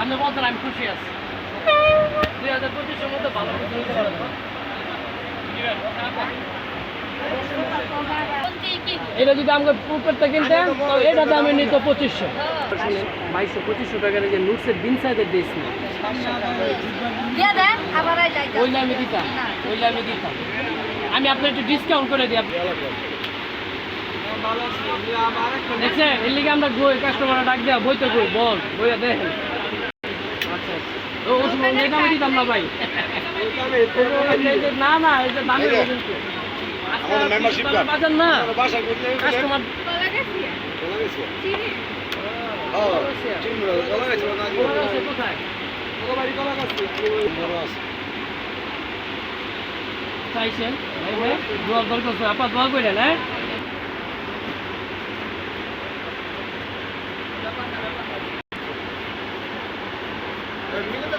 আপনি বলছেন আমি খুশি আছি? দুই হাজার পঁচিশের মধ্যে ভালো। এটা যদি আমাকে পুকুরটা কিনতেন তো এটা দামে নিত পঁচিশশো। বাইশশো পঁচিশশো টাকার যে নুটসের বিন সাইজের দিস না দিয়ে দেন আবার এই যাই ওইলে আমি দিতাম ওইলে আমি দিতাম। আমি আপনার একটু ডিসকাউন্ট করে দিই আপনি দেখছেন এর লিগে আমরা বই কাস্টমার ডাক দেওয়া বই তো কই বল বইয়া দেখেন আচ্ছা দিতাম না ভাই এই যে- না না এই যে দামি। বাজার না। কাস্টমার কোথায়? চাইছেন? দোয়া দরকার আপা দোয়া হ্যাঁ? মিলে তো